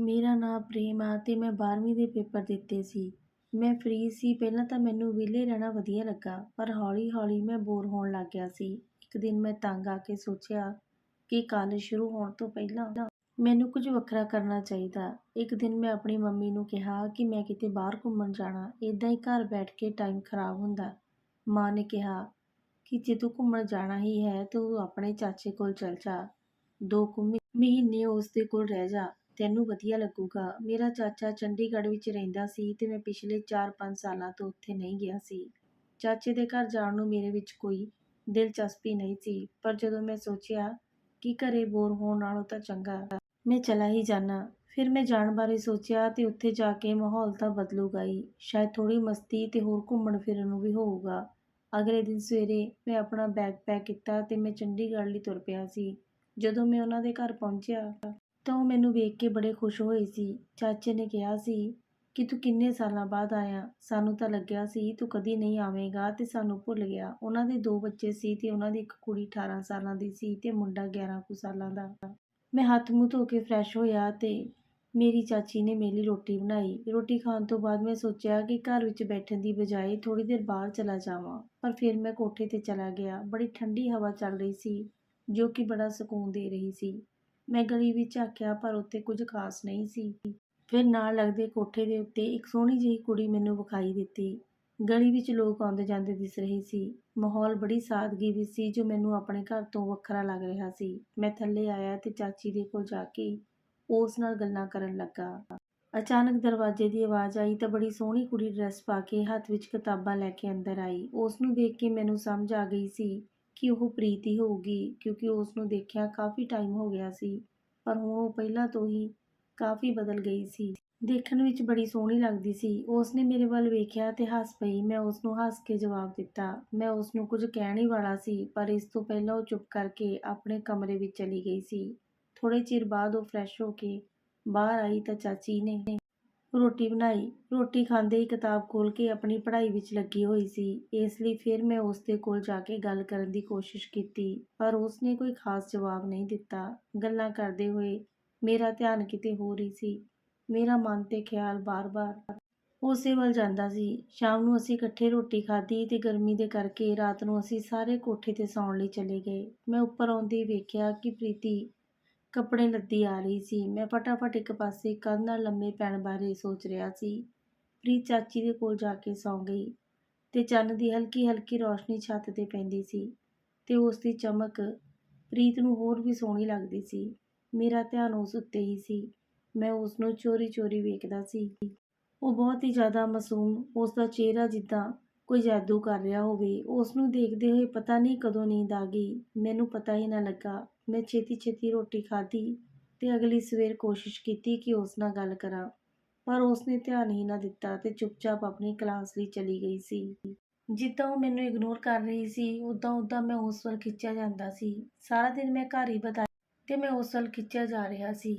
ਮੇਰਾ ਨਾਂ ਪ੍ਰੇਮ ਆ ਅਤੇ ਮੈਂ 12ਵੀਂ ਦੇ ਪੇਪਰ ਦਿੱਤੇ ਸੀ। ਮੈਂ ਫ੍ਰੀ ਸੀ, ਪਹਿਲਾਂ ਤਾਂ ਮੈਨੂੰ ਵਿਹਲੇ ਰਹਿਣਾ ਵਧੀਆ ਲੱਗਾ, ਪਰ ਹੌਲੀ ਹੌਲੀ ਮੈਂ ਬੋਰ ਹੋਣ ਲੱਗ ਗਿਆ ਸੀ। ਇੱਕ ਦਿਨ ਮੈਂ ਤੰਗ ਆ ਕੇ ਸੋਚਿਆ ਕਿ ਕਾਲਜ ਸ਼ੁਰੂ ਹੋਣ ਤੋਂ ਪਹਿਲਾਂ ਮੈਨੂੰ ਕੁਝ ਵੱਖਰਾ ਕਰਨਾ ਚਾਹੀਦਾ। ਇੱਕ ਦਿਨ ਮੈਂ ਆਪਣੀ ਮੰਮੀ ਨੂੰ ਕਿਹਾ ਕਿ ਮੈਂ ਕਿਤੇ ਬਾਹਰ ਘੁੰਮਣ ਜਾਣਾ ਇੱਦਾਂ ਹੀ ਘਰ ਬੈਠ ਕੇ ਟਾਈਮ ਖਰਾਬ ਹੁੰਦਾ। ਮਾਂ ਨੇ ਕਿਹਾ ਕਿ ਜੇ ਤੂੰ ਘੁੰਮਣ ਜਾਣਾ ਹੀ ਹੈ, ਤੂੰ ਆਪਣੇ ਚਾਚੇ ਕੋਲ ਚਲ ਜਾ। ਦੋ ਕੁ ਮਹੀਨੇ ਉਸ ਦੇ ਕੋਲ ਰਹਿ ਜਾ। ਤੈਨੂੰ ਵਧੀਆ ਲੱਗੂਗਾ। ਮੇਰਾ ਚਾਚਾ ਚੰਡੀਗੜ੍ਹ ਵਿੱਚ ਰਹਿੰਦਾ ਸੀ ਤੇ ਮੈਂ ਪਿਛਲੇ 4-5 ਸਾਲਾਂ ਤੋਂ ਉੱਥੇ ਨਹੀਂ ਗਿਆ ਸੀ। ਚਾਚੇ ਦੇ ਘਰ ਜਾਣ ਨੂੰ ਮੇਰੇ ਵਿੱਚ ਕੋਈ ਦਿਲਚਸਪੀ ਨਹੀਂ ਸੀ, ਪਰ ਜਦੋਂ ਮੈਂ ਸੋਚਿਆ ਕਿ ਘਰੇ ਬੋਰ ਹੋਣ ਨਾਲੋਂ ਤਾਂ ਚੰਗਾ, ਮੈਂ ਚਲਾ ਹੀ ਜਾਣਾ ਫਿਰ ਮੈਂ ਜਾਣ ਬਾਰੇ ਸੋਚਿਆ ਤੇ ਉੱਥੇ ਜਾ ਕੇ ਮਾਹੌਲ ਤਾਂ ਬਦਲੂਗਾ ਹੀ। ਸ਼ਾਇਦ ਥੋੜੀ ਮਸਤੀ ਤੇ ਹੋਰ ਘੁੰਮਣ ਫਿਰਨ ਨੂੰ ਵੀ ਹੋਊਗਾ। ਅਗਲੇ ਦਿਨ ਸਵੇਰੇ ਮੈਂ ਆਪਣਾ ਬੈਗ ਪੈਕ ਕੀਤਾ ਤੇ ਮੈਂ ਚੰਡੀਗੜ੍ਹ ਲਈ ਤੁਰ ਪਿਆ ਸੀ। ਜਦੋਂ ਮੈਂ ਉਹਨਾਂ ਦੇ ਘਰ ਪਹੁੰਚਿਆ ਤਾਂ ਉਹ ਮੈਨੂੰ ਵੇਖ ਕੇ ਬੜੇ ਖੁਸ਼ ਹੋਏ ਸੀ। ਚਾਚੇ ਨੇ ਕਿਹਾ ਸੀ ਕਿ ਤੂੰ ਕਿੰਨੇ ਸਾਲਾਂ ਬਾਅਦ ਆਇਆ, ਸਾਨੂੰ ਤਾਂ ਲੱਗਿਆ ਸੀ ਤੂੰ ਕਦੀ ਨਹੀਂ ਆਵੇਂਗਾ ਤੇ ਸਾਨੂੰ ਭੁੱਲ ਗਿਆ। ਉਹਨਾਂ ਦੇ ਦੋ ਬੱਚੇ ਸੀ ਤੇ ਉਹਨਾਂ ਦੀ ਇੱਕ ਕੁੜੀ 18 ਸਾਲਾਂ ਦੀ ਸੀ ਤੇ ਮੁੰਡਾ 11 ਕੁ ਸਾਲਾਂ ਦਾ। ਮੈਂ ਹੱਥ ਮੂੰਹ ਧੋ ਕੇ ਫਰੈਸ਼ ਹੋਇਆ ਤੇ ਮੇਰੀ ਚਾਚੀ ਨੇ ਮੇਰੇ ਲਈ ਰੋਟੀ ਬਣਾਈ। ਰੋਟੀ ਖਾਣ ਤੋਂ ਬਾਅਦ ਮੈਂ ਸੋਚਿਆ ਕਿ ਘਰ ਵਿੱਚ ਬੈਠਣ ਦੀ ਬਜਾਏ ਥੋੜੀ ਦੇਰ ਬਾਹਰ ਚਲਾ ਜਾਵਾਂ, ਪਰ ਫਿਰ ਮੈਂ ਕੋਠੇ ਤੇ ਚਲਾ ਗਿਆ। ਬੜੀ ਠੰਡੀ ਹਵਾ ਚੱਲ ਰਹੀ ਸੀ, ਜੋ ਕਿ ਬੜਾ ਸਕੂਨ ਦੇ ਰਹੀ ਸੀ। ਮੈਂ ਗਲੀ ਵਿੱਚ ਆਖਿਆ, ਪਰ ਉੱਥੇ ਕੁਝ ਖਾਸ ਨਹੀਂ ਸੀ। ਫਿਰ ਨਾਲ ਲੱਗਦੇ ਕੋਠੇ ਦੇ ਉੱਤੇ ਇੱਕ ਸੋਹਣੀ ਜਿਹੀ ਕੁੜੀ ਮੈਨੂੰ ਵਿਖਾਈ ਦਿੱਤੀ। ਗਲੀ ਵਿੱਚ ਲੋਕ ਆਉਂਦੇ ਜਾਂਦੇ ਦਿਸ ਰਹੇ ਸੀ। ਮਾਹੌਲ ਬੜੀ ਸਾਦਗੀ ਵਿੱਚ ਸੀ, ਜੋ ਮੈਨੂੰ ਆਪਣੇ ਘਰ ਤੋਂ ਵੱਖਰਾ ਲੱਗ ਰਿਹਾ ਸੀ। ਮੈਂ ਥੱਲੇ ਆਇਆ ਤੇ ਚਾਚੀ ਦੇ ਕੋਲ ਜਾ ਕੇ ਉਸ ਨਾਲ ਗੱਲਾਂ ਕਰਨ ਲੱਗਾ। ਅਚਾਨਕ ਦਰਵਾਜ਼ੇ ਦੀ ਆਵਾਜ਼ ਆਈ ਤਾਂ ਬੜੀ ਸੋਹਣੀ ਕੁੜੀ ਡਰੈਸ ਪਾ ਕੇ ਹੱਥ ਵਿੱਚ ਕਿਤਾਬਾਂ ਲੈ ਕੇ ਅੰਦਰ ਆਈ। ਉਸ ਨੂੰ ਦੇਖ ਕੇ ਮੈਨੂੰ ਸਮਝ ਆ ਗਈ ਸੀ ਕਿ ਉਹ ਪ੍ਰੀਤ ਹੀ ਹੋਊਗੀ, ਕਿਉਂਕਿ ਉਸ ਨੂੰ ਦੇਖਿਆ ਕਾਫੀ ਟਾਈਮ ਹੋ ਗਿਆ ਸੀ, ਪਰ ਹੁਣ ਉਹ ਪਹਿਲਾਂ ਤੋਂ ਹੀ ਕਾਫੀ ਬਦਲ ਗਈ ਸੀ। ਦੇਖਣ ਵਿੱਚ ਬੜੀ ਸੋਹਣੀ ਲੱਗਦੀ ਸੀ। ਉਸ ਨੇ ਮੇਰੇ ਵੱਲ ਵੇਖਿਆ ਤੇ ਹੱਸ ਪਈ। ਮੈਂ ਉਸ ਨੂੰ ਹੱਸ ਕੇ ਜਵਾਬ ਦਿੱਤਾ। ਮੈਂ ਉਸ ਨੂੰ ਕੁਝ ਕਹਿਣ ਹੀ ਵਾਲਾ ਸੀ, ਪਰ ਇਸ ਤੋਂ ਪਹਿਲਾਂ ਉਹ ਚੁੱਪ ਕਰਕੇ ਆਪਣੇ ਕਮਰੇ ਵਿੱਚ ਚਲੀ ਗਈ ਸੀ। ਥੋੜੇ ਚਿਰ ਬਾਅਦ ਉਹ ਫਰੈਸ਼ ਹੋ ਕੇ ਬਾਹਰ ਆਈ ਤਾਂ ਚਾਚੀ ਨੇ ਰੋਟੀ ਬਣਾਈ। ਰੋਟੀ ਖਾਂਦੇ ਹੀ ਕਿਤਾਬ ਖੋਲ ਕੇ ਆਪਣੀ ਪੜ੍ਹਾਈ ਵਿੱਚ ਲੱਗੀ ਹੋਈ ਸੀ। ਇਸ ਲਈ ਫਿਰ ਮੈਂ ਉਸ ਦੇ ਕੋਲ ਜਾ ਕੇ ਗੱਲ ਕਰਨ ਦੀ ਕੋਸ਼ਿਸ਼ ਕੀਤੀ, ਪਰ ਉਸ ਨੇ ਕੋਈ ਖਾਸ ਜਵਾਬ ਨਹੀਂ ਦਿੱਤਾ। ਗੱਲਾਂ ਕਰਦੇ ਹੋਏ ਮੇਰਾ ਧਿਆਨ ਕਿਤੇ ਹੋਰ ਹੀ ਸੀ। ਮੇਰਾ ਮਨ ਤੇ ਖਿਆਲ ਬਾਰ-ਬਾਰ ਉਸੇ ਵੱਲ ਜਾਂਦਾ ਸੀ। ਸ਼ਾਮ ਨੂੰ ਅਸੀਂ ਇਕੱਠੇ ਰੋਟੀ ਖਾਧੀ ਤੇ ਗਰਮੀ ਦੇ ਕਰਕੇ ਰਾਤ ਨੂੰ ਅਸੀਂ ਸਾਰੇ ਕੋਠੇ ਤੇ ਸੌਣ ਲਈ ਚਲੇ ਗਏ। ਮੈਂ ਉੱਪਰ ਆਉਂਦੇ ਹੀ ਵੇਖਿਆ ਕਿ ਪ੍ਰੀਤੀ ਕੱਪੜੇ ਲੱਦੀ ਆ ਰਹੀ ਸੀ। ਮੈਂ ਫਟਾਫਟ ਇੱਕ ਪਾਸੇ ਕੰਧ ਨਾਲ ਲੰਮੇ ਪੈਣ ਬਾਰੇ ਸੋਚ ਰਿਹਾ ਸੀ। ਪ੍ਰੀਤ ਚਾਚੀ ਦੇ ਕੋਲ ਜਾ ਕੇ ਸੌਂ ਗਈ ਤੇ ਚੰਨ ਦੀ ਹਲਕੀ ਹਲਕੀ ਰੋਸ਼ਨੀ ਛੱਤ ਤੇ ਪੈਂਦੀ ਸੀ ਤੇ ਉਸ ਦੀ ਚਮਕ ਪ੍ਰੀਤ ਨੂੰ ਹੋਰ ਵੀ ਸੋਹਣੀ ਲੱਗਦੀ ਸੀ। ਮੇਰਾ ਧਿਆਨ ਉਸ ਉੱਤੇ ਹੀ ਸੀ। ਮੈਂ ਉਸ ਨੂੰ ਚੋਰੀ ਚੋਰੀ ਵੇਖਦਾ ਸੀ। ਉਹ ਬਹੁਤ ਹੀ ਜ਼ਿਆਦਾ ਮਾਸੂਮ ਉਸ ਦਾ ਚਿਹਰਾ ਜਿੱਦਾਂ ਕੋਈ ਜਾਦੂ ਕਰ ਰਿਹਾ ਹੋਵੇ। ਉਸ ਨੂੰ ਦੇਖਦੇ ਹੋਏ ਪਤਾ ਨਹੀਂ ਕਦੋਂ ਨੀਂਦ ਆ ਗਈ। ਮੈਨੂੰ ਪਤਾ ਹੀ ਨਾ ਲੱਗਾ। ਮੈਂ ਛੇਤੀ ਛੇਤੀ ਰੋਟੀ ਖਾਧੀ ਤੇ ਅਗਲੀ ਸਵੇਰ ਕੋਸ਼ਿਸ਼ ਕੀਤੀ ਕਿ ਉਸ ਨਾਲ ਗੱਲ ਕਰਾਂ, ਪਰ ਉਸ ਨੇ ਧਿਆਨ ਹੀ ਨਾ ਦਿੱਤਾ ਤੇ ਚੁੱਪਚਾਪ ਆਪਣੀ ਕਲਾਸ ਲਈ ਚਲੀ ਗਈ ਸੀ। ਜਿੱਦਾਂ ਉਹ ਮੈਨੂੰ ਇਗਨੋਰ ਕਰ ਰਹੀ ਸੀ, ਉਦਾਂ ਉਦਾਂ ਮੈਂ ਉਸ ਵੱਲ ਖਿੱਚਿਆ ਜਾਂਦਾ ਸੀ। ਸਾਰਾ ਦਿਨ ਮੈਂ ਘਰ ਹੀ ਬਤਾਇਆ ਤੇ ਮੈਂ ਉਸ ਵੱਲ ਖਿੱਚਿਆ ਜਾ ਰਿਹਾ ਸੀ।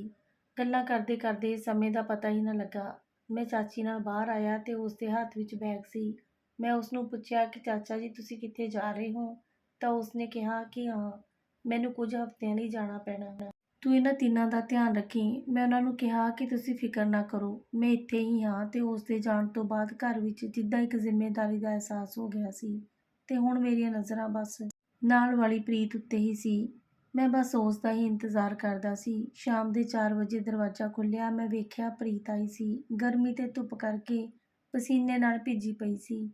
ਗੱਲਾਂ ਕਰਦੇ ਕਰਦੇ ਸਮੇਂ ਦਾ ਪਤਾ ਹੀ ਨਾ ਲੱਗਾ। ਮੈਂ ਚਾਚੀ ਨਾਲ ਬਾਹਰ ਆਇਆ ਤੇ ਉਸ ਦੇ ਹੱਥ ਵਿੱਚ ਬੈਗ ਸੀ। ਮੈਂ ਉਸ ਨੂੰ ਪੁੱਛਿਆ ਕਿ ਚਾਚਾ ਜੀ, ਤੁਸੀਂ ਕਿੱਥੇ ਜਾ ਰਹੇ ਹੋ? ਤਾਂ ਉਸ ਨੇ ਕਿਹਾ ਕਿ ਹਾਂ। ਮੈਨੂੰ ਕੁਝ ਹਫ਼ਤਿਆਂ ਲਈ ਜਾਣਾ ਪੈਣਾ ਤੂੰ ਇਹਨਾਂ ਤਿੰਨਾਂ ਦਾ ਧਿਆਨ ਰੱਖੀ। ਮੈਂ ਉਹਨਾਂ ਨੂੰ ਕਿਹਾ ਕਿ ਤੁਸੀਂ ਫਿਕਰ ਨਾ ਕਰੋ। ਮੈਂ ਇੱਥੇ ਹੀ ਹਾਂ ਤੇ ਉਸ ਦੇ ਜਾਣ ਤੋਂ ਬਾਅਦ ਘਰ ਵਿੱਚ ਜਿੱਦਾਂ ਇੱਕ ਜ਼ਿੰਮੇਵਾਰੀ ਦਾ ਅਹਿਸਾਸ ਹੋ ਗਿਆ ਸੀ ਤੇ ਹੁਣ ਮੇਰੀਆਂ ਨਜ਼ਰਾਂ ਬਸ ਨਾਲ ਵਾਲੀ ਪ੍ਰੀਤ ਉੱਤੇ ਹੀ ਸੀ। ਮੈਂ ਬਸ ਉਸ ਦਾ ਹੀ ਇੰਤਜ਼ਾਰ ਕਰਦਾ ਸੀ। ਸ਼ਾਮ ਦੇ 4 ਵਜੇ ਦਰਵਾਜ਼ਾ ਖੁੱਲਿਆ ਮੈਂ ਵੇਖਿਆ ਪ੍ਰੀਤ ਆਈ ਸੀ। ਗਰਮੀ ਤੇ ਧੁੱਪ ਕਰਕੇ ਪਸੀਨੇ ਨਾਲ ਭਿੱਜੀ ਪਈ ਸੀ।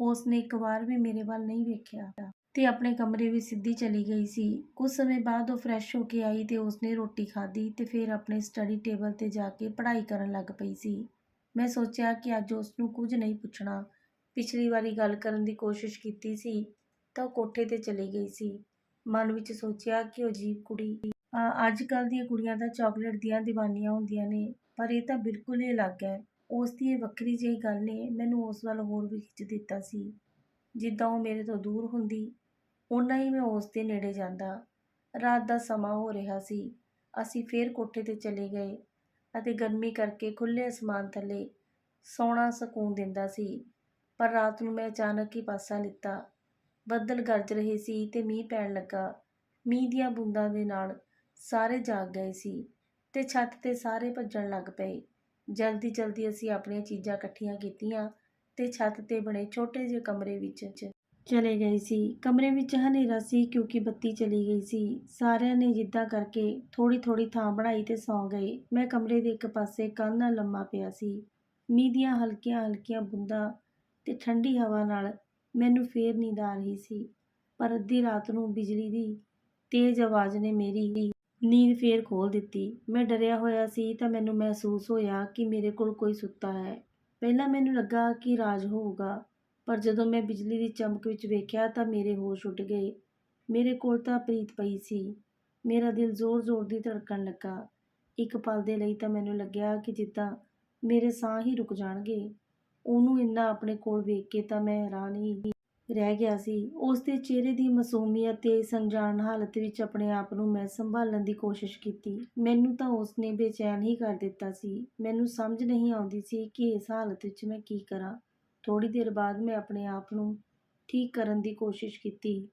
ਉਸ ਨੇ ਇੱਕ ਵਾਰ ਵੀ ਮੇਰੇ ਵੱਲ ਨਹੀਂ ਵੇਖਿਆ। ਤੇ ਆਪਣੇ ਕਮਰੇ ਵਿੱਚ ਸਿੱਧੀ ਚਲੀ ਗਈ ਸੀ। ਕੁਝ ਸਮੇਂ ਬਾਅਦ ਉਹ ਫਰੈਸ਼ ਹੋ ਕੇ ਆਈ ਤੇ ਉਸਨੇ ਰੋਟੀ ਖਾਧੀ ਤੇ ਫਿਰ ਆਪਣੇ ਸਟੱਡੀ ਟੇਬਲ ਤੇ ਜਾ ਕੇ ਪੜ੍ਹਾਈ ਕਰਨ ਲੱਗ ਪਈ ਸੀ। ਮੈਂ ਸੋਚਿਆ ਕਿ ਅੱਜ ਉਸ ਨੂੰ ਕੁਝ ਨਹੀਂ ਪੁੱਛਣਾ। ਪਿਛਲੀ ਵਾਰੀ ਗੱਲ ਕਰਨ ਦੀ ਕੋਸ਼ਿਸ਼ ਕੀਤੀ ਸੀ ਤਾਂ ਉਹ ਕੋਠੇ ਤੇ ਚਲੀ ਗਈ ਸੀ। ਮਨ ਵਿੱਚ ਸੋਚਿਆ ਕਿ ਉਹ ਅਜੀਬ ਕੁੜੀ। ਅੱਜ ਕੱਲ੍ਹ ਦੀਆਂ ਕੁੜੀਆਂ ਤਾਂ ਚਾਕਲੇਟ ਦੀਆਂ ਦੀਵਾਨੀਆਂ ਹੁੰਦੀਆਂ ਨੇ, ਪਰ ਇਹ ਤਾਂ ਬਿਲਕੁਲ ਹੀ ਅਲੱਗ ਹੈ। ਉਸ ਦੀ ਇਹ ਵੱਖਰੀ ਜਿਹੀ ਗੱਲ ਨੇ, ਮੈਨੂੰ ਉਸ ਵੱਲ ਹੋਰ ਵੀ ਖਿੱਚ ਦਿੱਤਾ ਸੀ। ਜਿੱਦਾਂ ਉਹ ਮੇਰੇ ਤੋਂ ਦੂਰ ਹੁੰਦੀ ਓਨਾ ਹੀ ਮੈਂ ਉਸ ਦੇ ਨੇੜੇ ਜਾਂਦਾ। ਰਾਤ ਦਾ ਸਮਾਂ ਹੋ ਰਿਹਾ ਸੀ। ਅਸੀਂ ਫੇਰ ਕੋਠੇ ਤੇ ਚਲੇ ਗਏ ਅਤੇ ਗਰਮੀ ਕਰਕੇ ਖੁੱਲ੍ਹੇ ਅਸਮਾਨ ਥੱਲੇ ਸੌਣਾ ਸਕੂਨ ਦਿੰਦਾ ਸੀ। ਪਰ ਰਾਤ ਨੂੰ ਮੈਂ ਅਚਾਨਕ ਹੀ ਪਾਸਾ ਲਿੱਤਾ। ਬੱਦਲ ਗਰਜ ਰਹੇ ਸੀ ਤੇ ਮੀਂਹ ਪੈਣ ਲੱਗਾ। ਮੀਂਹ ਦੀਆਂ ਬੂੰਦਾਂ ਦੇ ਨਾਲ ਸਾਰੇ ਜਾਗ ਗਏ ਸੀ ਤੇ ਛੱਤ ਤੇ ਸਾਰੇ ਭੱਜਣ ਲੱਗ ਪਏ। ਜਲਦੀ ਜਲਦੀ ਅਸੀਂ ਆਪਣੀਆਂ ਚੀਜ਼ਾਂ ਇਕੱਠੀਆਂ ਕੀਤੀਆਂ ਤੇ ਛੱਤ ਤੇ ਬਣੇ ਛੋਟੇ ਜਿਹੇ ਕਮਰੇ ਵਿੱਚ ਚਲੇ ਗਏ ਸੀ। ਕਮਰੇ ਵਿੱਚ ਹਨੇਰਾ ਸੀ ਕਿਉਂਕਿ ਬੱਤੀ ਚਲੀ ਗਈ ਸੀ। ਸਾਰਿਆਂ ਨੇ ਜਿੱਦਾਂ ਕਰਕੇ ਥੋੜੀ ਥੋੜੀ ਥਾਂ ਬਣਾਈ ਤੇ ਸੌਂ ਗਏ। ਮੈਂ ਕਮਰੇ ਦੇ ਇੱਕ ਪਾਸੇ ਕੰਧ ਨਾਲ ਲੰਮਾ ਪਿਆ ਸੀ। ਮੀਂਹ ਦੀਆਂ ਹਲਕੀਆਂ ਹਲਕੀਆਂ ਬੂੰਦਾਂ ਤੇ ਠੰਡੀ ਹਵਾ ਨਾਲ ਮੈਨੂੰ ਫੇਰ ਨੀਂਦ ਆ ਰਹੀ ਸੀ। ਪਰ ਅੱਧੀ ਰਾਤ ਨੂੰ ਬਿਜਲੀ ਦੀ ਤੇਜ਼ ਆਵਾਜ਼ ਨੇ ਮੇਰੀ ਨੀਂਦ ਫੇਰ ਖੋਲ ਦਿੱਤੀ। ਮੈਂ ਡਰਿਆ ਹੋਇਆ ਸੀ ਤਾਂ ਮੈਨੂੰ ਮਹਿਸੂਸ ਹੋਇਆ ਕਿ ਮੇਰੇ ਕੋਲ ਕੋਈ ਸੁੱਤਾ ਹੈ। ਪਹਿਲਾਂ ਮੈਨੂੰ ਲੱਗਾ ਕਿ ਰਾਜ ਹੋਊਗਾ। ਪਰ ਜਦੋਂ ਮੈਂ ਬਿਜਲੀ ਦੀ ਚਮਕ ਵਿੱਚ ਵੇਖਿਆ ਤਾਂ ਮੇਰੇ ਹੋਸ਼ ਉੱਡ ਗਏ। ਮੇਰੇ ਕੋਲ ਤਾਂ ਪ੍ਰੀਤ ਪਈ ਸੀ। ਮੇਰਾ ਦਿਲ ਜ਼ੋਰ-ਜ਼ੋਰ ਦੀ ਧੜਕਣ ਲੱਗਾ। ਇੱਕ ਪਲ ਦੇ ਲਈ ਤਾਂ ਮੈਨੂੰ ਲੱਗਿਆ ਕਿ ਜਿੱਦਾਂ ਮੇਰੇ ਸਾਹ ਹੀ ਰੁਕ ਜਾਣਗੇ। ਉਹਨੂੰ ਇੰਨਾ ਆਪਣੇ ਕੋਲ ਵੇਖ ਕੇ ਤਾਂ ਮੈਂ ਹੈਰਾਨ ਹੀ ਰਹਿ ਗਿਆ ਸੀ। ਉਸ ਦੇ ਚਿਹਰੇ ਦੀ ਮਾਸੂਮੀਅਤ ਤੇ ਇਸ ਹਾਲਤ ਵਿੱਚ ਆਪਣੇ ਆਪ ਨੂੰ ਮੈਂ ਸੰਭਾਲਣ ਦੀ ਕੋਸ਼ਿਸ਼ ਕੀਤੀ। ਮੈਨੂੰ ਤਾਂ ਉਸ ਨੇ ਬੇਚੈਨ ਹੀ ਕਰ ਦਿੱਤਾ ਸੀ। ਮੈਨੂੰ ਸਮਝ ਨਹੀਂ ਆਉਂਦੀ ਸੀ ਕਿ ਇਸ ਹਾਲਤ ਵਿੱਚ ਮੈਂ ਕੀ ਕਰਾਂ। ਥੋੜੀ ਦੇਰ ਬਾਅਦ ਮੈਂ ਆਪਣੇ ਆਪ ਨੂੰ ਠੀਕ ਕਰਨ ਦੀ ਕੋਸ਼ਿਸ਼ ਕੀਤੀ।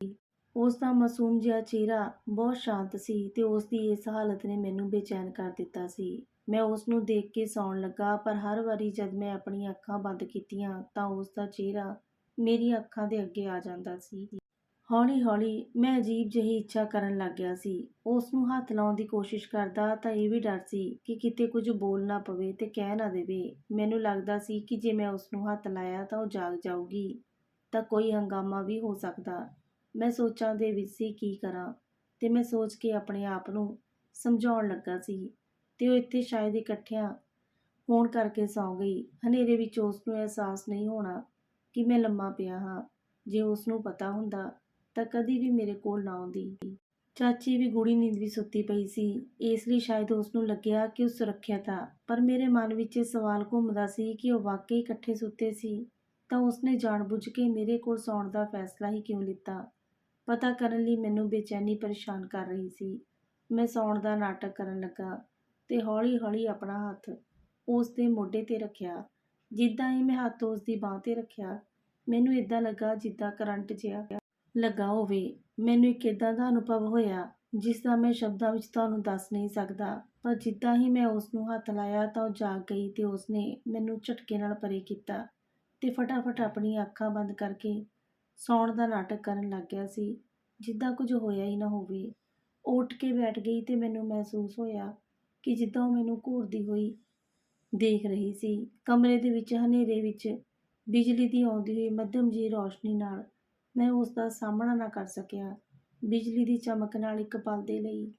ਉਸ ਦਾ ਮਾਸੂਮ ਜਿਹਾ ਚਿਹਰਾ ਬਹੁਤ ਸ਼ਾਂਤ ਸੀ ਤੇ ਉਸ ਦੀ ਇਸ ਹਾਲਤ ਨੇ ਮੈਨੂੰ ਬੇਚੈਨ ਕਰ ਦਿੱਤਾ ਸੀ। ਮੈਂ ਉਸ ਨੂੰ ਦੇਖ ਕੇ ਸੌਣ ਲੱਗਾ, ਪਰ ਹਰ ਵਾਰੀ ਜਦ ਮੈਂ ਆਪਣੀਆਂ ਅੱਖਾਂ ਬੰਦ ਕੀਤੀਆਂ ਤਾਂ ਉਸ ਦਾ ਚਿਹਰਾ ਮੇਰੀਆਂ ਅੱਖਾਂ ਦੇ ਅੱਗੇ ਆ ਜਾਂਦਾ ਸੀ। ਹੌਲੀ-ਹੌਲੀ ਮੈਂ ਅਜੀਬ ਜਿਹੀ ਇੱਛਾ ਕਰਨ ਲੱਗ ਗਿਆ ਸੀ। ਉਸ ਨੂੰ ਹੱਥ ਲਾਉਣ ਦੀ ਕੋਸ਼ਿਸ਼ ਕਰਦਾ ਤਾਂ ਇਹ ਵੀ ਡਰ ਸੀ ਕਿ ਕਿਤੇ ਕੁਝ ਬੋਲ ਨਾ ਪਵੇ ਤੇ ਕਹਿ ਨਾ ਦੇਵੇ। ਮੈਨੂੰ ਲੱਗਦਾ ਸੀ ਕਿ ਜੇ ਮੈਂ ਉਸ ਨੂੰ ਹੱਥ ਲਾਇਆ ਤਾਂ ਉਹ ਜਾਗ ਜਾਊਗੀ, ਤਾਂ ਕੋਈ ਹੰਗਾਮਾ ਵੀ ਹੋ ਸਕਦਾ। ਮੈਂ ਸੋਚਾਂ ਦੇ ਵਿੱਚ ਸੀ ਕੀ ਕਰਾਂ ਤੇ ਮੈਂ ਸੋਚ ਕੇ ਆਪਣੇ ਆਪ ਨੂੰ ਸਮਝਾਉਣ ਲੱਗਾ ਸੀ ਤੇ ਉਹ ਇੱਥੇ ਸ਼ਾਇਦ ਇਕੱਠਿਆਂ ਹੋਣ ਕਰਕੇ ਸੌਂ ਗਈ। ਹਨੇਰੇ ਵਿੱਚ ਉਸ ਨੂੰ ਅਹਿਸਾਸ ਨਹੀਂ ਹੋਣਾ ਕਿ ਮੈਂ ਲੰਮਾ ਪਿਆ ਹਾਂ। ਜੇ ਉਸ ਨੂੰ ਪਤਾ ਹੁੰਦਾ ਤਾਂ ਕਦੀ ਵੀ ਮੇਰੇ ਕੋਲ ਨਾ ਆਉਂਦੀ। ਚਾਚੀ ਵੀ ਗੂੜੀ ਨੀਂਦ ਵਿੱਚ ਸੁੱਤੀ ਪਈ ਸੀ। ਇਸ ਲਈ ਸ਼ਾਇਦ ਉਸ ਨੂੰ ਲੱਗਿਆ ਕਿ ਉਹ ਸੁਰੱਖਿਅਤ ਆ। ਪਰ ਮੇਰੇ ਮਨ ਵਿੱਚ ਇਹ ਸਵਾਲ ਘੁੰਮਦਾ ਸੀ ਕਿ ਉਹ ਵਾਕਈ ਇਕੱਠੇ ਸੁੱਤੇ ਸੀ। ਤਾਂ ਉਸਨੇ ਜਾਣਬੁੱਝ ਕੇ ਮੇਰੇ ਕੋਲ ਸੌਣ ਦਾ ਫੈਸਲਾ ਹੀ ਕਿਉਂ ਲਿੱਤਾ? ਪਤਾ ਕਰਨ ਲਈ ਮੈਨੂੰ ਬੇਚੈਨੀ ਪਰੇਸ਼ਾਨ ਕਰ ਰਹੀ ਸੀ। ਮੈਂ ਸੌਣ ਦਾ ਨਾਟਕ ਕਰਨ ਲੱਗਾ ਤੇ ਹੌਲੀ-ਹੌਲੀ ਆਪਣਾ ਹੱਥ ਉਸ ਦੇ ਮੋਢੇ ਤੇ ਰੱਖਿਆ। ਜਿੱਦਾਂ ਹੀ ਮੈਂ ਹੱਥ ਉਸ ਦੀ ਬਾਹ ਤੇ ਰੱਖਿਆ, ਮੈਨੂੰ ਇਦਾਂ ਲੱਗਾ ਜਿੱਦਾਂ ਕਰੰਟ ਜਿਹਾ ਲੱਗਾ ਹੋਵੇ। ਮੈਨੂੰ ਇੱਕ ਇਦਾਂ ਦਾ ਅਨੁਭਵ ਹੋਇਆ, ਜਿਸ ਦਾ ਮੈਂ ਸ਼ਬਦਾਂ ਵਿੱਚ ਤੁਹਾਨੂੰ ਦੱਸ ਨਹੀਂ ਸਕਦਾ। ਪਰ ਜਿੱਦਾਂ ਹੀ ਮੈਂ ਉਸ ਨੂੰ ਹੱਥ ਲਾਇਆ ਤਾਂ ਉਹ ਜਾਗ ਗਈ ਤੇ ਉਸ ਨੇ ਮੈਨੂੰ ਝਟਕੇ ਨਾਲ ਪਰੇ ਕੀਤਾ ਤੇ ਫਟਾਫਟ ਆਪਣੀਆਂ ਅੱਖਾਂ ਬੰਦ ਕਰਕੇ ਸੌਣ ਦਾ ਨਾਟਕ ਕਰਨ ਲੱਗ ਗਿਆ ਸੀ। ਜਿੱਦਾਂ ਕੁਝ ਹੋਇਆ ਹੀ ਨਾ ਹੋਵੇ। ਉੱਠ ਕੇ ਬੈਠ ਗਈ ਤੇ ਮੈਨੂੰ ਮਹਿਸੂਸ ਹੋਇਆ ਕਿ ਜਿੱਦਾਂ ਉਹ ਮੈਨੂੰ ਘੂਰਦੀ ਹੋਈ ਦੇਖ ਰਹੀ ਸੀ। ਕਮਰੇ ਦੇ ਵਿੱਚ ਹਨੇਰੇ ਵਿੱਚ ਬਿਜਲੀ ਦੀ ਆਉਂਦੀ ਹੋਈ ਮੱਧਮ ਜੀ ਰੌਸ਼ਨੀ ਨਾਲ ਮੈਂ ਉਸ ਦਾ ਸਾਹਮਣਾ ਨਾ ਕਰ ਸਕਿਆ। ਬਿਜਲੀ ਦੀ ਚਮਕ ਨਾਲ ਇੱਕ ਪਲ ਦੇ ਲਈ।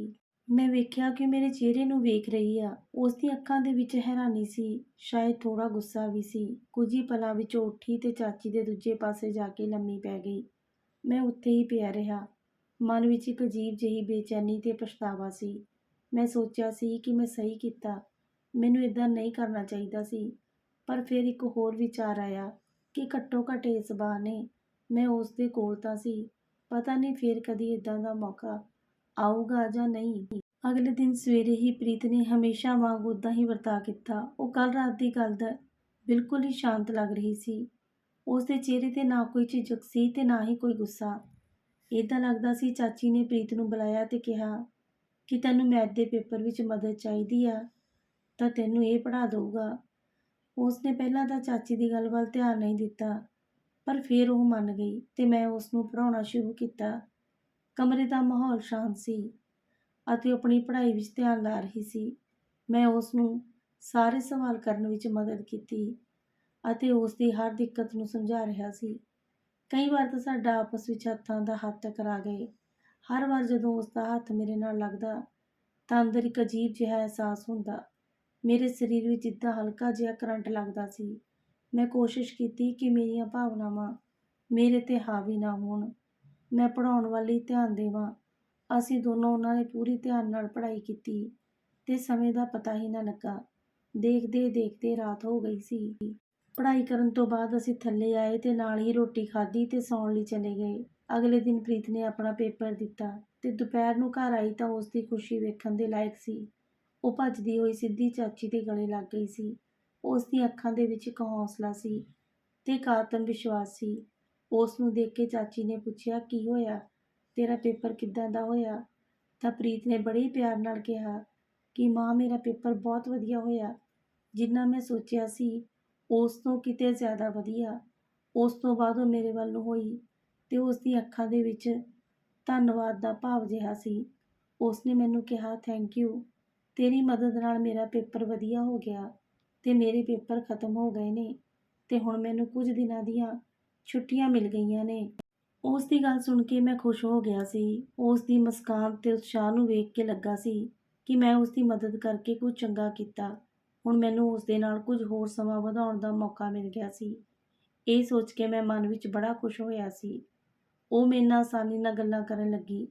ਮੈਂ ਵੇਖਿਆ ਕਿ ਮੇਰੇ ਚਿਹਰੇ ਨੂੰ ਵੇਖ ਰਹੀ ਆ। ਉਸ ਦੀਆਂ ਅੱਖਾਂ ਦੇ ਵਿੱਚ ਹੈਰਾਨੀ ਸੀ। ਸ਼ਾਇਦ ਥੋੜਾ ਗੁੱਸਾ ਵੀ ਸੀ। ਕੁਝ ਹੀ ਪਲਾਂ ਵਿੱਚ ਉੱਠੀ ਤੇ ਚਾਚੀ ਦੇ ਦੂਜੇ ਪਾਸੇ ਜਾ ਕੇ ਲੰਮੀ ਪੈ ਗਈ। ਮੈਂ ਉੱਥੇ ਹੀ ਪਿਆ ਰਿਹਾ। ਮਨ ਵਿੱਚ ਇੱਕ ਅਜੀਬ ਜਿਹੀ ਬੇਚੈਨੀ ਤੇ ਪਛਤਾਵਾ ਸੀ। ਮੈਂ ਸੋਚਿਆ ਸੀ ਕਿ ਮੈਂ ਸਹੀ ਕੀਤਾ। ਮੈਨੂੰ ਇਦਾਂ ਨਹੀਂ ਕਰਨਾ ਚਾਹੀਦਾ ਸੀ। ਪਰ ਫਿਰ ਇੱਕ ਹੋਰ ਵਿਚਾਰ ਆਇਆ ਕਿ ਘੱਟੋ ਘੱਟ ਇਸ ਬਾਹ ਨੇ ਮੈਂ ਉਸ ਦੇ ਕੋਲ ਤਾਂ ਸੀ। ਪਤਾ ਨਹੀਂ ਫਿਰ ਕਦੀ ਇਦਾਂ ਦਾ ਮੌਕਾ ਆਊਗਾ ਜਾਂ ਨਹੀਂ। ਅਗਲੇ ਦਿਨ ਸਵੇਰੇ ਹੀ ਪ੍ਰੀਤ ਨੇ ਹਮੇਸ਼ਾ ਵਾਂਗ ਉਦਾਂ ਹੀ ਵਰਤਾ ਕੀਤਾ। ਉਹ ਕੱਲ ਰਾਤ ਦੀ ਗੱਲ ਦਾ ਬਿਲਕੁਲ ਹੀ ਸ਼ਾਂਤ ਲੱਗ ਰਹੀ ਸੀ। ਉਸ ਦੇ ਚਿਹਰੇ ਤੇ ਨਾ ਕੋਈ ਝਿਜਕ ਸੀ ਤੇ ਨਾ ਹੀ ਕੋਈ ਗੁੱਸਾ। ਇਦਾਂ ਲੱਗਦਾ ਸੀ ਚਾਚੀ ਨੇ ਪ੍ਰੀਤ ਨੂੰ ਬੁਲਾਇਆ ਤੇ ਕਿਹਾ ਕਿ ਤੈਨੂੰ ਮੈਥ ਦੇ ਪੇਪਰ ਵਿੱਚ ਮਦਦ ਚਾਹੀਦੀ ਆ, ਤਾਂ ਤੈਨੂੰ ਇਹ ਪੜ੍ਹਾ ਦਊਗਾ। ਉਸ ਨੇ ਪਹਿਲਾਂ ਤਾਂ ਚਾਚੀ ਦੀ ਗੱਲ ਵੱਲ ਧਿਆਨ ਨਹੀਂ ਦਿੱਤਾ। ਪਰ ਫਿਰ ਉਹ ਮੰਨ ਗਈ ਤੇ ਮੈਂ ਉਸ ਨੂੰ ਪੜ੍ਹਾਉਣਾ ਸ਼ੁਰੂ ਕੀਤਾ। ਕਮਰੇ ਦਾ ਮਾਹੌਲ ਸ਼ਾਂਤ ਸੀ ਅਤੇ ਆਪਣੀ ਪੜ੍ਹਾਈ ਵਿੱਚ ਧਿਆਨ ਲਾ ਰਹੀ ਸੀ। ਮੈਂ ਉਸ ਨੂੰ ਸਾਰੇ ਸਵਾਲ ਕਰਨ ਵਿੱਚ ਮਦਦ ਕੀਤੀ ਅਤੇ ਉਸ ਦੀ ਹਰ ਦਿੱਕਤ ਨੂੰ ਸਮਝਾ ਰਿਹਾ ਸੀ। ਕਈ ਵਾਰ ਤਾਂ ਸਾਡਾ ਆਪਸ ਵਿੱਚ ਹੱਥਾਂ ਦਾ ਹੱਥ ਟਕਰਾ ਗਏ। ਹਰ ਵਾਰ ਜਦੋਂ ਉਸ ਦਾ ਹੱਥ ਮੇਰੇ ਨਾਲ ਲੱਗਦਾ ਤਾਂ ਅੰਦਰ ਇੱਕ ਅਜੀਬ ਜਿਹਾ ਅਹਿਸਾਸ ਹੁੰਦਾ। ਮੇਰੇ ਸਰੀਰ ਵਿੱਚ ਜਿੱਦਾਂ ਹਲਕਾ ਜਿਹਾ ਕਰੰਟ ਲੱਗਦਾ ਸੀ। ਮੈਂ ਕੋਸ਼ਿਸ਼ ਕੀਤੀ ਕਿ ਮੇਰੀਆਂ ਭਾਵਨਾਵਾਂ ਮੇਰੇ ਤੇ ਹਾਵੀ ਨਾ ਹੋਣ। ਮੈਂ ਪੜਾਉਣ ਵੱਲ ਧਿਆਨ ਦੇਵਾਂ। ਅਸੀਂ ਦੋਨੋਂ ਉਹਨਾਂ ਨੇ ਪੂਰੀ ਧਿਆਨ ਨਾਲ ਪੜ੍ਹਾਈ ਕੀਤੀ ਤੇ ਸਮੇਂ ਦਾ ਪਤਾ ਹੀ ਨਾ ਲੱਗਾ। ਦੇਖਦੇ ਦੇਖਦੇ ਰਾਤ ਹੋ ਗਈ ਸੀ। ਪੜ੍ਹਾਈ ਕਰਨ ਤੋਂ ਬਾਅਦ ਅਸੀਂ ਥੱਲੇ ਆਏ ਤੇ ਨਾਲ ਹੀ ਰੋਟੀ ਖਾਧੀ ਤੇ ਸੌਣ ਲਈ ਚਲੇ ਗਏ। ਅਗਲੇ ਦਿਨ ਪ੍ਰੀਤ ਨੇ ਆਪਣਾ ਪੇਪਰ ਦਿੱਤਾ ਤੇ ਦੁਪਹਿਰ ਨੂੰ ਘਰ ਆਈ ਤਾਂ ਉਸ ਦੀ ਖੁਸ਼ੀ ਵੇਖਣ ਦੇ ਲਾਇਕ ਸੀ। ਉਹ ਭੱਜਦੀ ਹੋਈ ਸਿੱਧੀ ਚਾਚੀ ਦੇ ਗਲੇ ਲੱਗ ਗਈ ਸੀ। ਉਸ ਦੀਆਂ ਅੱਖਾਂ ਦੇ ਵਿੱਚ ਇੱਕ ਹੌਸਲਾ ਸੀ ਤੇ ਇੱਕ ਆਤਮ ਵਿਸ਼ਵਾਸ ਸੀ। ਉਸ ਨੂੰ ਦੇਖ ਕੇ ਚਾਚੀ ਨੇ ਪੁੱਛਿਆ, ਕੀ ਹੋਇਆ? ਤੇਰਾ ਪੇਪਰ ਕਿੱਦਾਂ ਦਾ ਹੋਇਆ? ਤਾਂ ਪ੍ਰੀਤ ਨੇ ਬੜੇ ਹੀ ਪਿਆਰ ਨਾਲ ਕਿਹਾ, ਕਿ ਮਾਂ, ਮੇਰਾ ਪੇਪਰ ਬਹੁਤ ਵਧੀਆ ਹੋਇਆ। ਜਿੰਨਾ ਮੈਂ ਸੋਚਿਆ ਸੀ, ਉਸ ਤੋਂ ਕਿਤੇ ਜ਼ਿਆਦਾ ਵਧੀਆ। ਉਸ ਤੋਂ ਬਾਅਦ ਉਹ ਮੇਰੇ ਵੱਲ ਨੂੰ ਹੋਈ ਤੇ ਉਸ ਦੀ ਅੱਖਾਂ ਦੇ ਵਿੱਚ ਧੰਨਵਾਦ ਦਾ ਭਾਵ ਜਿਹਾ ਸੀ। ਉਸ ਨੇ ਮੈਨੂੰ ਕਿਹਾ ਥੈਂਕ ਯੂ ਤੇਰੀ ਮਦਦ ਨਾਲ ਮੇਰਾ ਪੇਪਰ ਵਧੀਆ ਹੋ ਗਿਆ। ਤੇ ਮੇਰੇ ਪੇਪਰ ਖਤਮ ਹੋ ਗਏ ਨੇ ਤੇ ਹੁਣ ਮੈਨੂੰ ਕੁਝ ਦਿਨਾਂ ਦੀਆਂ ਛੁੱਟੀਆਂ ਮਿਲ ਗਈਆਂ ਨੇ। ਉਸ ਦੀ ਗੱਲ ਸੁਣ ਕੇ ਮੈਂ ਖੁਸ਼ ਹੋ ਗਿਆ ਸੀ। ਉਸ ਦੀ ਮੁਸਕਾਨ ਤੇ ਉਤਸ਼ਾਹ ਨੂੰ ਵੇਖ ਕੇ ਲੱਗਾ ਸੀ ਕਿ ਮੈਂ ਉਸ ਦੀ ਮਦਦ ਕਰਕੇ ਕੁਝ ਚੰਗਾ ਕੀਤਾ। ਹੁਣ ਮੈਨੂੰ ਉਸ ਦੇ ਨਾਲ ਕੁਝ ਹੋਰ ਸਮਾਂ ਵਧਾਉਣ ਦਾ ਮੌਕਾ ਮਿਲ ਗਿਆ ਸੀ। ਇਹ ਸੋਚ ਕੇ ਮੈਂ ਮਨ ਵਿੱਚ ਬੜਾ ਖੁਸ਼ ਹੋਇਆ ਸੀ। ਉਹ ਮੇਰੇ ਨਾਲ ਆਸਾਨੀ ਨਾਲ ਗੱਲਾਂ ਕਰਨ ਲੱਗੀ।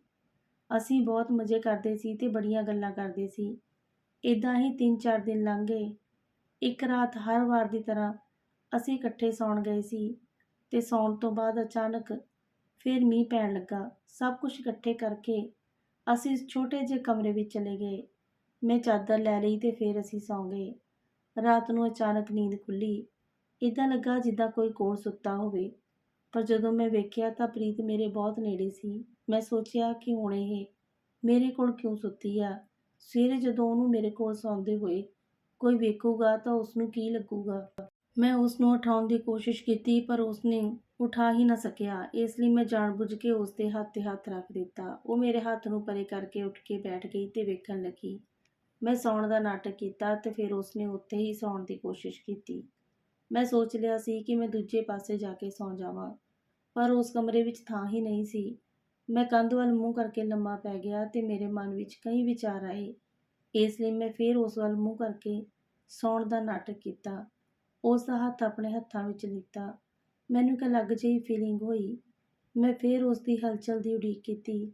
ਅਸੀਂ ਬਹੁਤ ਮਜ਼ੇ ਕਰਦੇ ਸੀ ਤੇ ਬੜੀਆਂ ਗੱਲਾਂ ਕਰਦੇ ਸੀ। ਇਦਾਂ ਹੀ 3-4 ਦਿਨ ਲੰਘ ਗਏ। ਇੱਕ ਰਾਤ ਹਰ ਵਾਰ ਦੀ ਤਰ੍ਹਾਂ ਅਸੀਂ ਇਕੱਠੇ ਸੌਣ ਗਏ ਸੀ ਤੇ ਸੌਣ ਤੋਂ ਬਾਅਦ ਅਚਾਨਕ ਫਿਰ ਮੀਂਹ ਪੈਣ ਲੱਗਾ। ਸਭ ਕੁਝ ਇਕੱਠੇ ਕਰਕੇ ਅਸੀਂ ਛੋਟੇ ਜਿਹੇ ਕਮਰੇ ਵਿੱਚ ਚਲੇ ਗਏ। ਮੈਂ ਚਾਦਰ ਲੈ ਲਈ ਤੇ ਫਿਰ ਅਸੀਂ ਸੌਂ ਗਏ। ਰਾਤ ਨੂੰ ਅਚਾਨਕ ਨੀਂਦ ਖੁੱਲੀ। ਇਦਾਂ ਲੱਗਾ ਜਿੱਦਾਂ ਕੋਈ ਕੋਲ ਸੁੱਤਾ ਹੋਵੇ। ਪਰ ਜਦੋਂ ਮੈਂ ਵੇਖਿਆ ਤਾਂ ਪ੍ਰੀਤ ਮੇਰੇ ਬਹੁਤ ਨੇੜੇ ਸੀ। ਮੈਂ ਸੋਚਿਆ ਕਿ ਹੁਣ ਇਹ ਮੇਰੇ ਕੋਲ ਕਿਉਂ ਸੁੱਤੀ ਆ? ਸਵੇਰੇ ਜਦੋਂ ਉਹਨੂੰ ਮੇਰੇ ਕੋਲ ਸੌਂਦੇ ਹੋਏ ਕੋਈ ਵੇਖੂਗਾ ਤਾਂ ਉਸ ਨੂੰ ਕੀ ਲੱਗੂਗਾ। ਮੈਂ ਉਸ ਨੂੰ ਉਠਾਉਣ ਦੀ ਕੋਸ਼ਿਸ਼ ਕੀਤੀ, ਪਰ ਉਸ ਨੇ ਉਠਾ ਹੀ ਨਾ ਸਕਿਆ। ਇਸ ਲਈ ਮੈਂ ਜਾਣਬੁੱਝ ਕੇ ਉਸ ਦੇ ਹੱਥ ਤੇ ਹੱਥ ਰੱਖ ਦਿੱਤਾ। ਉਹ ਮੇਰੇ ਹੱਥ ਨੂੰ ਪਰੇ ਕਰਕੇ ਉੱਠ ਕੇ ਬੈਠ ਗਈ ਤੇ ਵੇਖਣ ਲੱਗੀ। ਮੈਂ ਸੌਣ ਦਾ ਨਾਟਕ ਕੀਤਾ ਤੇ ਫਿਰ ਉਸ ਨੇ ਉੱਥੇ ਹੀ ਸੌਣ ਦੀ ਕੋਸ਼ਿਸ਼ ਕੀਤੀ। ਮੈਂ ਸੋਚ ਲਿਆ ਸੀ ਕਿ ਮੈਂ ਦੂਜੇ ਪਾਸੇ ਜਾ ਕੇ ਸੌਂ ਜਾਵਾਂ, ਪਰ ਉਸ ਕਮਰੇ ਵਿੱਚ ਥਾਂ ਹੀ ਨਹੀਂ ਸੀ। ਮੈਂ ਕੰਧ ਵੱਲ ਮੂੰਹ ਕਰਕੇ ਲੰਮਾ ਪੈ ਗਿਆ ਤੇ ਮੇਰੇ ਮਨ ਵਿੱਚ ਕਈ ਵਿਚਾਰ ਆਏ। ਇਸ ਲਈ ਮੈਂ ਫਿਰ ਉਸ ਵੱਲ ਮੂੰਹ ਕਰਕੇ ਸੌਣ ਦਾ ਨਾਟਕ ਕੀਤਾ। ਉਸ ਦਾ ਹੱਥ ਆਪਣੇ ਹੱਥਾਂ ਵਿੱਚ ਲਿੱਤਾ। ਮੈਨੂੰ ਇੱਕ ਅਲੱਗ ਜਿਹੀ ਫੀਲਿੰਗ ਹੋਈ। ਮੈਂ ਫਿਰ ਉਸ ਦੀ ਹਲਚਲ ਦੀ ਉਡੀਕ ਕੀਤੀ,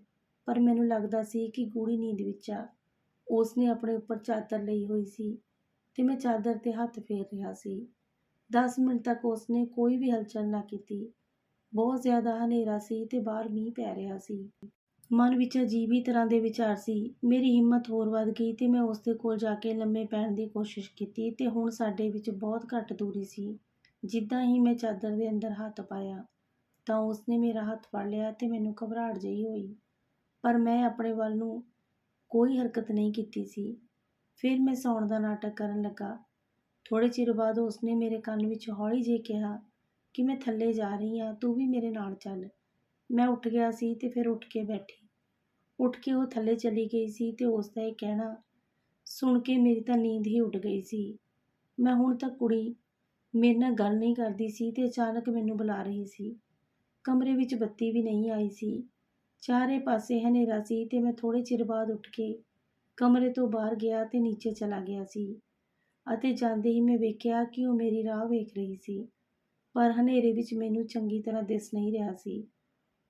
ਪਰ ਮੈਨੂੰ ਲੱਗਦਾ ਸੀ ਕਿ ਗੂੜੀ ਨੀਂਦ ਵਿੱਚ ਆ। ਉਸ ਨੇ ਆਪਣੇ ਉੱਪਰ ਚਾਦਰ ਲਈ ਹੋਈ ਸੀ ਤੇ ਮੈਂ ਚਾਦਰ ਤੇ ਹੱਥ ਫੇਰ ਰਿਹਾ ਸੀ। 10 ਮਿੰਟ ਤੱਕ ਉਸ ਨੇ ਕੋਈ ਵੀ ਹਲਚਲ ਨਾ ਕੀਤੀ। ਬਹੁਤ ਜ਼ਿਆਦਾ ਹਨੇਰਾ ਸੀ ਤੇ ਬਾਹਰ ਮੀਂਹ ਪੈ ਰਿਹਾ ਸੀ। ਮਨ ਵਿੱਚ ਅਜੀਬ ਹੀ ਤਰ੍ਹਾਂ ਦੇ ਵਿਚਾਰ ਸੀ। ਮੇਰੀ ਹਿੰਮਤ ਹੋਰ ਵੱਧ ਗਈ ਤੇ ਮੈਂ ਉਸ ਦੇ ਕੋਲ ਜਾ ਕੇ ਲੰਮੇ ਪੈਣ ਦੀ ਕੋਸ਼ਿਸ਼ ਕੀਤੀ ਤੇ ਹੁਣ ਸਾਡੇ ਵਿੱਚ ਬਹੁਤ ਘੱਟ ਦੂਰੀ ਸੀ। ਜਿੱਦਾਂ ਹੀ ਮੈਂ ਚਾਦਰ ਦੇ ਅੰਦਰ ਹੱਥ ਪਾਇਆ ਤਾਂ ਉਸਨੇ ਮੇਰਾ ਹੱਥ ਫੜ ਲਿਆ ਤੇ ਮੈਨੂੰ ਘਬਰਾਹਟ ਜਿਹੀ ਹੋਈ। ਪਰ ਮੈਂ ਆਪਣੇ ਵੱਲ ਨੂੰ ਕੋਈ ਹਰਕਤ ਨਹੀਂ ਕੀਤੀ ਸੀ। ਫਿਰ ਮੈਂ ਸੌਣ ਦਾ ਨਾਟਕ ਕਰਨ ਲੱਗਾ। ਥੋੜ੍ਹੇ ਚਿਰ ਬਾਅਦ ਉਸ ਨੇ ਮੇਰੇ ਕੰਨ ਵਿੱਚ ਹੌਲੀ ਜਿਹੇ ਕਿਹਾ ਕਿ ਮੈਂ ਥੱਲੇ ਜਾ ਰਹੀ ਹਾਂ, ਤੂੰ ਵੀ ਮੇਰੇ ਨਾਲ ਚੱਲ। ਮੈਂ ਉੱਠ ਗਿਆ ਸੀ ਤੇ ਫਿਰ ਉੱਠ ਕੇ ਬੈਠੀ। ਉੱਠ ਕੇ ਉਹ ਥੱਲੇ ਚਲੀ ਗਈ ਸੀ ਤੇ ਉਸ ਦਾ ਇਹ ਕਹਿਣਾ ਸੁਣ ਕੇ ਮੇਰੀ ਤਾਂ ਨੀਂਦ ਹੀ ਉੱਡ ਗਈ ਸੀ। ਮੈਂ ਹੁਣ ਤੱਕ ਕੁੜੀ, ਮੇਰੇ ਨਾਲ ਗੱਲ ਨਹੀਂ ਕਰਦੀ ਸੀ ਤੇ ਅਚਾਨਕ ਮੈਨੂੰ ਬੁਲਾ ਰਹੀ ਸੀ। ਕਮਰੇ ਵਿੱਚ ਬੱਤੀ ਵੀ ਨਹੀਂ ਆਈ ਸੀ। ਚਾਰੇ ਪਾਸੇ ਹਨੇਰਾ ਸੀ ਤੇ ਮੈਂ ਥੋੜੇ ਚਿਰ ਬਾਅਦ ਉੱਠ ਕੇ ਕਮਰੇ ਤੋਂ ਬਾਹਰ ਗਿਆ ਤੇ ਨੀਚੇ ਚਲਾ ਗਿਆ ਸੀ ਅਤੇ ਜਾਂਦੇ ਹੀ ਮੈਂ ਵੇਖਿਆ ਕਿ ਉਹ ਮੇਰੀ ਰਾਹ ਵੇਖ ਰਹੀ ਸੀ। ਪਰ ਹਨੇਰੇ ਵਿੱਚ ਮੈਨੂੰ ਚੰਗੀ ਤਰ੍ਹਾਂ ਦਿਸ ਨਹੀਂ ਰਿਹਾ ਸੀ।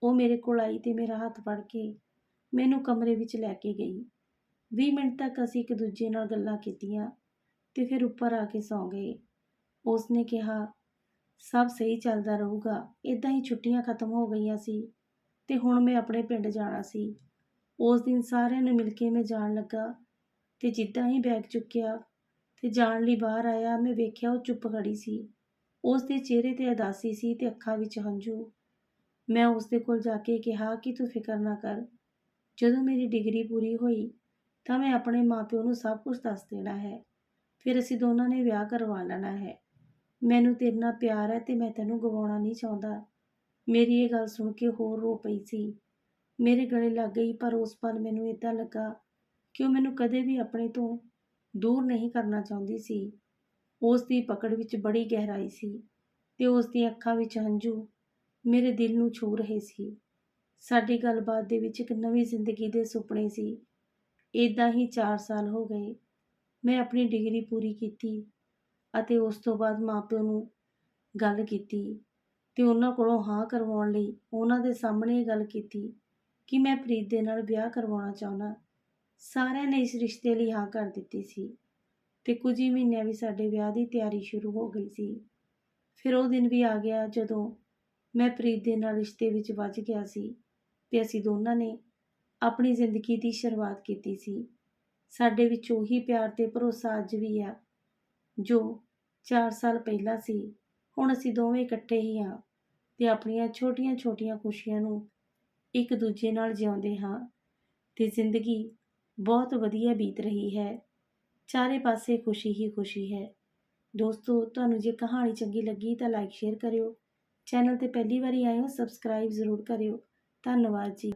ਉਹ ਮੇਰੇ ਕੋਲ ਆਈ ਤੇ ਮੇਰਾ ਹੱਥ ਫੜ ਕੇ ਮੈਨੂੰ ਕਮਰੇ ਵਿੱਚ ਲੈ ਕੇ ਗਈ। 20 ਮਿੰਟ ਤੱਕ ਅਸੀਂ ਇੱਕ ਦੂਜੇ ਨਾਲ ਗੱਲਾਂ ਕੀਤੀਆਂ ਤੇ ਫਿਰ ਉੱਪਰ ਆ ਕੇ ਸੌਂ ਗਏ। ਉਸ ਨੇ ਕਿਹਾ, ਸਭ ਸਹੀ ਚੱਲਦਾ ਰਹੂਗਾ ਇਦਾਂ ਹੀ ਛੁੱਟੀਆਂ ਖਤਮ ਹੋ ਗਈਆਂ ਸੀ ਤੇ ਹੁਣ ਮੈਂ ਆਪਣੇ ਪਿੰਡ ਜਾਣਾ ਸੀ। ਉਸ ਦਿਨ ਸਾਰਿਆਂ ਨੂੰ ਮਿਲ ਕੇ ਮੈਂ ਜਾਣ ਲੱਗਾ ਤੇ ਜਿੱਦਾਂ ਹੀ ਬੈਗ ਚੁੱਕਿਆ ਤੇ ਜਾਣ ਲਈ ਬਾਹਰ ਆਇਆ, ਮੈਂ ਵੇਖਿਆ ਉਹ ਚੁੱਪ ਖੜੀ ਸੀ। ਉਸ ਦੇ ਚਿਹਰੇ ਤੇ ਅਦਾਸੀ ਸੀ ਤੇ ਅੱਖਾਂ ਵਿੱਚ ਹੰਝੂ। ਮੈਂ ਉਸ ਦੇ ਕੋਲ ਜਾ ਕੇ ਕਿਹਾ ਕਿ ਤੂੰ ਫਿਕਰ ਨਾ ਕਰ। ਜਦੋਂ ਮੇਰੀ ਡਿਗਰੀ ਪੂਰੀ ਹੋਈ, ਤਾਂ ਮੈਂ ਆਪਣੇ ਮਾਪਿਓ ਨੂੰ ਸਭ ਕੁਝ ਦੱਸ ਦੇਣਾ ਹੈ। ਫਿਰ ਅਸੀਂ ਦੋਨਾਂ ਨੇ ਵਿਆਹ ਕਰਵਾ ਲੈਣਾ ਹੈ। ਮੈਨੂੰ ਤੇਰੇ ਨਾਲ ਪਿਆਰ ਹੈ ਤੇ ਮੈਂ ਤੈਨੂੰ ਗਵਾਉਣਾ ਨਹੀਂ ਚਾਹੁੰਦਾ। ਮੇਰੀ ਇਹ ਗੱਲ ਸੁਣ ਕੇ ਹੋਰ ਰੋ ਪਈ ਸੀ। ਮੇਰੇ ਗਲੇ ਲੱਗ ਗਈ, ਪਰ ਉਸ ਪਲ ਮੈਨੂੰ ਇਦਾਂ ਲੱਗਾ ਕਿ ਉਹ ਮੈਨੂੰ ਕਦੇ ਵੀ ਆਪਣੇ ਤੋਂ ਦੂਰ ਨਹੀਂ ਕਰਨਾ ਚਾਹੁੰਦੀ ਸੀ। ਉਸ ਦੀ ਪਕੜ ਵਿੱਚ ਬੜੀ ਗਹਿਰਾਈ ਸੀ ਤੇ ਉਸ ਦੀਆਂ ਅੱਖਾਂ ਵਿੱਚ ਹੰਝੂ ਮੇਰੇ ਦਿਲ ਨੂੰ ਛੂ ਰਹੇ ਸੀ। ਸਾਡੀ ਗੱਲਬਾਤ ਦੇ ਵਿੱਚ ਇੱਕ ਨਵੀਂ ਜ਼ਿੰਦਗੀ ਦੇ ਸੁਪਨੇ ਸੀ। ਇਦਾਂ ਹੀ 4 ਸਾਲ ਹੋ ਗਏ। ਮੈਂ ਆਪਣੀ ਡਿਗਰੀ ਪੂਰੀ ਕੀਤੀ ਅਤੇ ਉਸ ਤੋਂ ਬਾਅਦ ਮਾਪਿਆਂ ਨੂੰ ਗੱਲ ਕੀਤੀ ਤੇ ਉਹਨਾਂ ਕੋਲੋਂ ਹਾਂ ਕਰਵਾਉਣ ਲਈ ਉਹਨਾਂ ਦੇ ਸਾਹਮਣੇ ਇਹ ਗੱਲ ਕੀਤੀ ਕਿ ਮੈਂ ਪ੍ਰੀਤ ਦੇ ਨਾਲ ਵਿਆਹ ਕਰਵਾਉਣਾ ਚਾਹੁੰਦਾ। ਸਾਰਿਆਂ ਨੇ ਇਸ ਰਿਸ਼ਤੇ ਲਈ ਹਾਂ ਕਰ ਦਿੱਤੀ ਸੀ ਤੇ ਕੁਝ ਹੀ ਮਹੀਨਿਆਂ ਵਿੱਚ ਸਾਡੇ ਵਿਆਹ ਦੀ ਤਿਆਰੀ ਸ਼ੁਰੂ ਹੋ ਗਈ ਸੀ। ਫਿਰ ਉਹ ਦਿਨ ਵੀ ਆ ਗਿਆ ਜਦੋਂ ਮੈਂ ਪ੍ਰੀਤ ਦੇ ਨਾਲ ਰਿਸ਼ਤੇ ਵਿੱਚ ਵੱਜ ਗਿਆ ਸੀ ਤੇ ਅਸੀਂ ਦੋਨਾਂ ਨੇ ਆਪਣੀ ਜ਼ਿੰਦਗੀ ਦੀ ਸ਼ੁਰੂਆਤ ਕੀਤੀ ਸੀ। ਸਾਡੇ ਵਿੱਚ ਉਹੀ ਪਿਆਰ ਤੇ ਭਰੋਸਾ ਅੱਜ ਵੀ ਆ, ਜੋ 4 ਸਾਲ ਪਹਿਲਾਂ ਸੀ। ਹੁਣ ਅਸੀਂ ਦੋਵੇਂ ਇਕੱਠੇ ਹੀ ਹਾਂ ਤੇ ਆਪਣੀਆਂ ਛੋਟੀਆਂ-ਛੋਟੀਆਂ ਖੁਸ਼ੀਆਂ ਨੂੰ ਇੱਕ ਦੂਜੇ ਨਾਲ ਜਿਉਂਦੇ ਹਾਂ ਤੇ ਜ਼ਿੰਦਗੀ ਬਹੁਤ ਵਧੀਆ ਬੀਤ ਰਹੀ ਹੈ। ਚਾਰੇ ਪਾਸੇ ਖੁਸ਼ੀ ਹੀ ਖੁਸ਼ੀ ਹੈ। ਦੋਸਤੋ, ਤੁਹਾਨੂੰ ਜੇ ਕਹਾਣੀ ਚੰਗੀ ਲੱਗੀ ਤਾਂ ਲਾਈਕ ਸ਼ੇਅਰ ਕਰਿਓ। ਚੈਨਲ ਤੇ ਪਹਿਲੀ ਵਾਰੀ ਆਏ ਹੋ ਸਬਸਕ੍ਰਾਈਬ ਜ਼ਰੂਰ ਕਰਿਓ। ਧੰਨਵਾਦ ਜੀ।